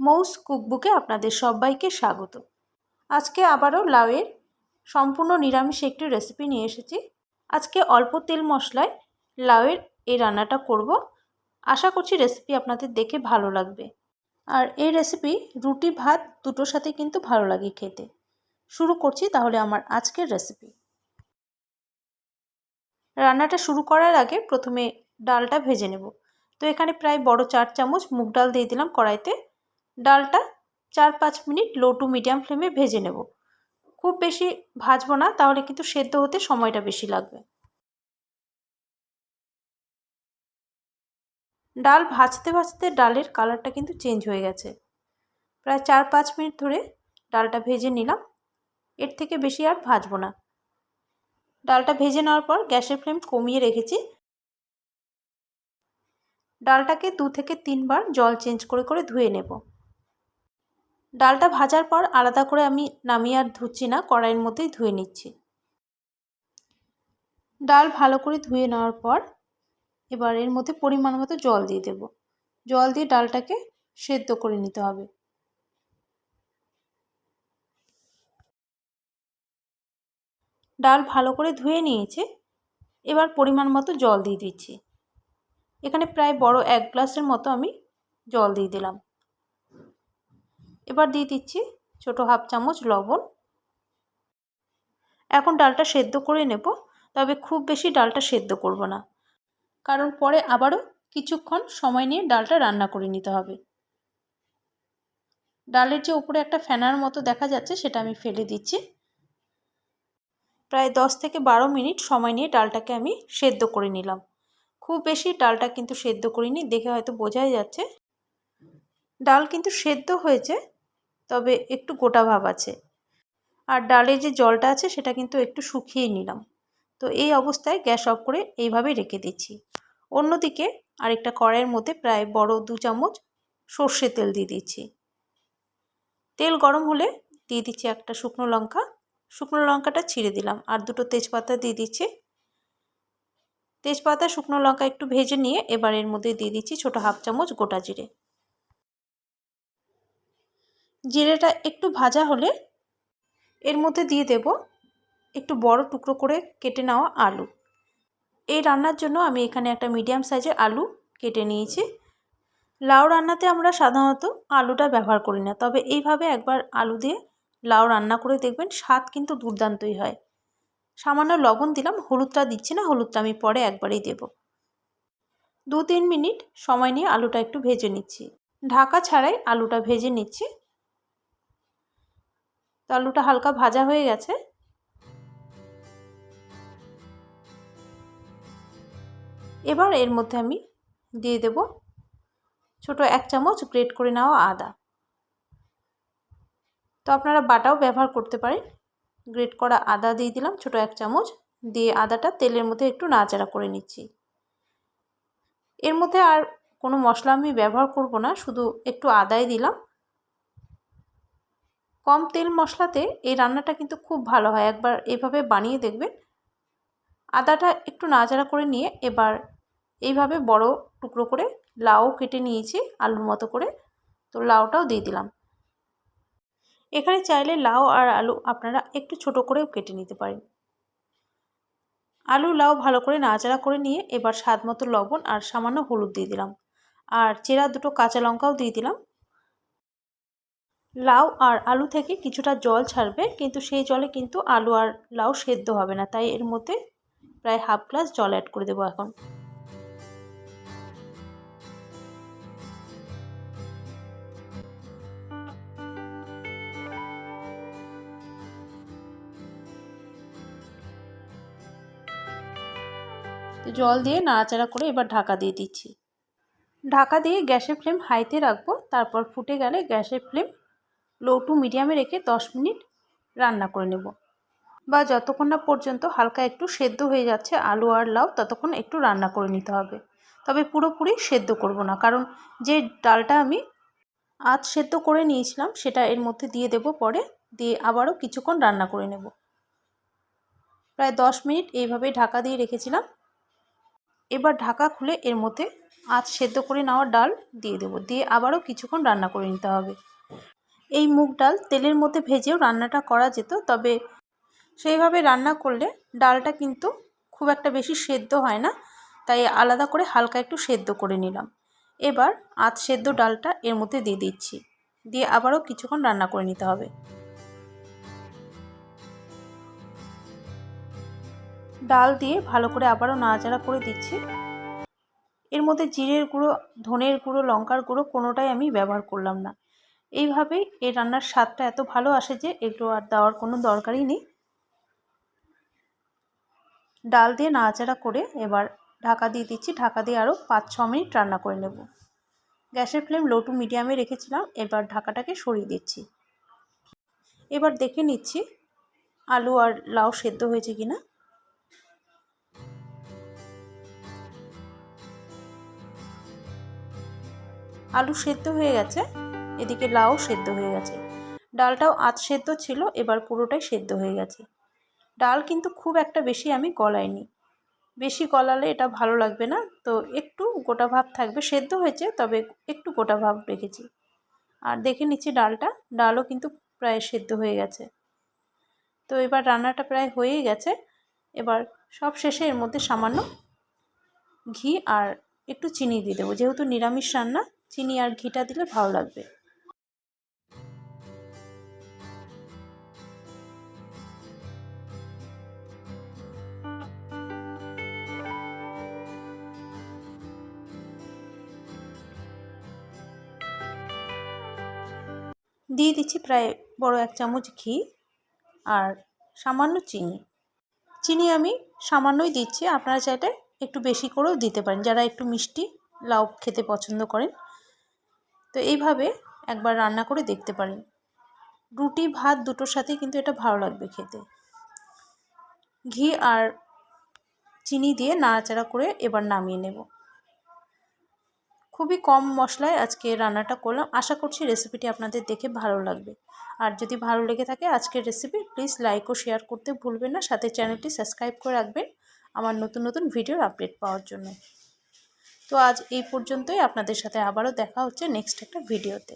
মৌস কুকবুকে আপনাদের সবাইকে স্বাগত। আজকে আবারও লাউয়ের সম্পূর্ণ নিরামিষ একটি রেসিপি নিয়ে এসেছি। আজকে অল্প তেল মশলায় লাউয়ের এই রান্নাটা করব। আশা করছি রেসিপি আপনাদের দেখে ভালো লাগবে। আর এই রেসিপি রুটি, ভাত দুটোর সাথে কিন্তু ভালো লাগে খেতে। শুরু করছি তাহলে আমার আজকের রেসিপি রান্নাটা শুরু করার আগে প্রথমে ডালটা ভেজে নেব। তো এখানে প্রায় বড় চার চামচ মুগ ডাল দিয়ে দিলাম কড়াইতে। ডালটা চার পাঁচ মিনিট লো টু মিডিয়াম ফ্লেমে ভেজে নেব। খুব বেশি ভাজবো না, তাহলে কিন্তু সেদ্ধ হতে সময়টা বেশি লাগবে। ডাল ভাজতে ভাজতে ডালের কালারটা কিন্তু চেঞ্জ হয়ে গেছে। প্রায় চার পাঁচ মিনিট ধরে ডালটা ভেজে নিলাম। এর থেকে বেশি আর ভাজবো না। ডালটা ভেজে নেওয়ার পর গ্যাসের ফ্লেম কমিয়ে রেখেছি। ডালটাকে দু থেকে তিনবার জল চেঞ্জ করে করে ধুয়ে নেব। ডালটা ভাজার পর আলাদা করে আমি নামিয়ে আর ধুচ্ছি না, কড়াইয়ের মধ্যেই ধুয়ে নিচ্ছি। ডাল ভালো করে ধুয়ে নেওয়ার পর এবার এর মধ্যে পরিমাণ মতো জল দিয়ে দেব। জল দিয়ে ডালটাকে সেদ্ধ করে নিতে হবে। ডাল ভালো করে ধুয়ে নিয়েছে, এবার পরিমাণ মতো জল দিয়ে দিচ্ছি। এখানে প্রায় বড় এক গ্লাসের মতো আমি জল দিয়ে দিলাম। এবার দিয়ে দিচ্ছি ছোটো হাফ চামচ লবণ। এখন ডালটা সেদ্ধ করে নেব, তবে খুব বেশি ডালটা সেদ্ধ করব না। কারণ পরে আবারও কিছুক্ষণ সময় নিয়ে ডালটা রান্না করে নিতে হবে। ডালের যে উপরে একটা ফ্যানার মতো দেখা যাচ্ছে, সেটা আমি ফেলে দিচ্ছি। প্রায় দশ থেকে বারো মিনিট সময় নিয়ে ডালটাকে আমি সেদ্ধ করে নিলাম। খুব বেশি ডালটা কিন্তু সেদ্ধ করিনি, দেখে হয়তো বোঝাই যাচ্ছে। ডাল কিন্তু সেদ্ধ হয়েছে তবে একটু গোটা ভাব আছে। আর ডালে যে জলটা আছে সেটা কিন্তু একটু শুকিয়ে নিলাম। তো এই অবস্থায় গ্যাস অফ করে এইভাবে রেখে দিচ্ছি। অন্যদিকে আরেকটা কড়াইয়ের মধ্যে প্রায় বড় দু চামচ সর্ষে তেল দিয়ে দিচ্ছি। তেল গরম হলে দিয়ে দিচ্ছি একটা শুকনো লঙ্কা। শুকনো লঙ্কাটা ছিঁড়ে দিলাম আর দুটো তেজপাতা দিয়ে দিচ্ছি। তেজপাতা, শুকনো লঙ্কা একটু ভেজে নিয়ে এবার এর মধ্যে দিয়ে দিচ্ছি ছোটো হাফ চামচ গোটা জিরে। জিরেটা একটু ভাজা হলে এর মধ্যে দিয়ে দেব একটু বড় টুকরো করে কেটে নেওয়া আলু। এই রান্নার জন্য আমি এখানে একটা মিডিয়াম সাইজের আলু কেটে নিয়েছি। লাউ রান্নাতে আমরা সাধারণত আলুটা ব্যবহার করি না, তবে এইভাবে একবার আলু দিয়ে লাউ রান্না করে দেখবেন স্বাদ কিন্তু দুর্দান্তই হয়। সামান্য লবণ দিলাম, হলুদটা দিচ্ছি না, হলুদটা আমি পরে একবারেই দেব। দু তিন মিনিট সময় নিয়ে আলুটা একটু ভেজে নিচ্ছি। ঢাকা ছাড়াই আলুটা ভেজে নিচ্ছি। তো আলুটা হালকা ভাজা হয়ে গেছে। এবার এর মধ্যে আমি দিয়ে দেব ছোট এক চামচ গ্রেট করে নেওয়া আদা। তো আপনারা বাটাও ব্যবহার করতে পারেন। গ্রেট করা আদা দিয়ে দিলাম ছোট এক চামচ, দিয়ে আদাটা তেলের মধ্যে একটু নাড়াচাড়া করে নিচ্ছি। এর মধ্যে আর কোনো মশলা আমি ব্যবহার করব না, শুধু একটু আদাই দিলাম। কম তেল মশলাতে এই রান্নাটা কিন্তু খুব ভালো হয়। একবার এভাবে বানিয়ে দেখবেন। আদাটা একটু নাড়াচাড়া করে নিয়ে এবার এইভাবে বড় টুকরো করে লাউ কেটে নিয়েছি আলুর মতো করে। তো লাউটাও দিয়ে দিলাম। এখানে চাইলে লাউ আর আলু আপনারা একটু ছোট করেও কেটে নিতে পারেন। আলু লাউ ভালো করে নাড়াচাড়া করে নিয়ে এবার স্বাদ মতো লবণ আর সামান্য হলুদ দিয়ে দিলাম। আর চেরা দুটো কাঁচা লঙ্কাও দিয়ে দিলাম। লাউ আর আলু থেকে কিছুটা জল ছাড়বে, কিন্তু সেই জলে কিন্তু আলু আর লাউ সেদ্ধ হবে না। তাই এর মধ্যে প্রায় হাফ গ্লাস জল অ্যাড করে দেবো এখন। জল দিয়ে নাড়াচাড়া করে এবার ঢাকা দিয়ে দিচ্ছি। ঢাকা দিয়ে গ্যাসের ফ্লেম হাইতে রাখব, তারপর ফুটে গেলে গ্যাসের ফ্লেম লো টু মিডিয়ামে রেখে দশ মিনিট রান্না করে নেব। বা যতক্ষণ না পর্যন্ত হালকা একটু সেদ্ধ হয়ে যাচ্ছে আলু আর লাউ, ততক্ষণ একটু রান্না করে নিতে হবে। তবে পুরোপুরি সেদ্ধ করব না, কারণ যে ডালটা আমি আধ সেদ্ধ করে নিয়েছিলাম, সেটা এর মধ্যে দিয়ে দেব পরে, দিয়ে আবারও কিছুক্ষণ রান্না করে নেব। প্রায় দশ মিনিট এইভাবে ঢাকা দিয়ে রেখেছিলাম। এবার ঢাকা খুলে এর মধ্যে আজ সেদ্ধ করে নেওয়া ডাল দিয়ে দেবো, দিয়ে আবারও কিছুক্ষণ রান্না করে নিতে হবে। এই মুগ ডাল তেলের মধ্যে ভেজেও রান্নাটা করা যেত, তবে সেইভাবে রান্না করলে ডালটা কিন্তু খুব একটা বেশি সেদ্ধ হয় না, তাই আলাদা করে হালকা একটু সেদ্ধ করে নিলাম। এবার আধ সেদ্ধ ডালটা এর মধ্যে দিয়ে দিচ্ছি, দিয়ে আবারও কিছুক্ষণ রান্না করে নিতে হবে। ডাল দিয়ে ভালো করে আবারও নাড়াচাড়া করে দিচ্ছি। এর মধ্যে জিরের গুঁড়ো, ধনের গুঁড়ো, লঙ্কার গুঁড়ো কোনোটাই আমি ব্যবহার করলাম না। এইভাবেই এই রান্নার স্বাদটা এত ভালো আসে যে এগুলো আর দেওয়ার কোনো দরকারই নেই। ডাল দিয়ে নাড়াচাড়া করে এবার ঢাকা দিয়ে দিচ্ছি, ঢাকা দিয়ে আরও পাঁচ ছ মিনিট রান্না করে নেব। গ্যাসের ফ্লেম লো টু মিডিয়ামে রেখেছিলাম, এবার ঢাকাটাকে সরিয়ে দিচ্ছি। এবার দেখে নিচ্ছি আলু আর লাউ সেদ্ধ হয়েছে কিনা আলু সেদ্ধ হয়ে গেছে এদিকে লাউ সেদ্ধ হয়ে গেছে। ডালটাও আধ সেদ্ধ ছিল, এবার পুরোটাই সেদ্ধ হয়ে গেছে। ডাল কিন্তু খুব একটা বেশি আমি গলাইনি। বেশি গলালে এটা ভালো লাগবে না, তো একটু গোটা ভাব থাকবে। সেদ্ধ হয়েছে, তবে একটু গোটা ভাব রেখেছি। আর দেখে নিচ্ছি ডালটা, ডালও কিন্তু প্রায় সেদ্ধ হয়ে গেছে। তো এবার রান্নাটা প্রায় হয়েই গেছে। এবার সব শেষে এর মধ্যে সামান্য ঘি আর একটু চিনি দিয়ে দেবো। যেহেতু নিরামিষ রান্না, চিনি আর ঘিটা দিলে ভালো লাগবে। দিয়ে দিচ্ছি প্রায় বড় এক চামচ ঘি আর সামান্য চিনি। চিনি আমি সামান্যই দিচ্ছি, আপনারা চাইলে একটু বেশি করেও দিতে পারেন, যারা একটু মিষ্টি লাউ খেতে পছন্দ করেন। তো এইভাবে একবার রান্না করে দেখতে পারেন। রুটি, ভাত দুটোর সাথেই কিন্তু এটা ভালো লাগবে খেতে। ঘি আর চিনি দিয়ে নাড়াচাড়া করে এবার নামিয়ে নেব। খুবই কম মশলায় আজকে রান্নাটা করলাম। আশা করছি রেসিপিটি আপনাদের দেখে ভালো লাগবে। আর যদি ভালো লেগে থাকে আজকের রেসিপি প্লিজ লাইক ও শেয়ার করতে ভুলবেন না। সাথে চ্যানেলটি সাবস্ক্রাইব করে রাখবেন আমার নতুন নতুন ভিডিওর আপডেট পাওয়ার জন্য। তো আজ এই পর্যন্তই। আপনাদের সাথে আবারও দেখা হচ্ছে নেক্সট একটা ভিডিওতে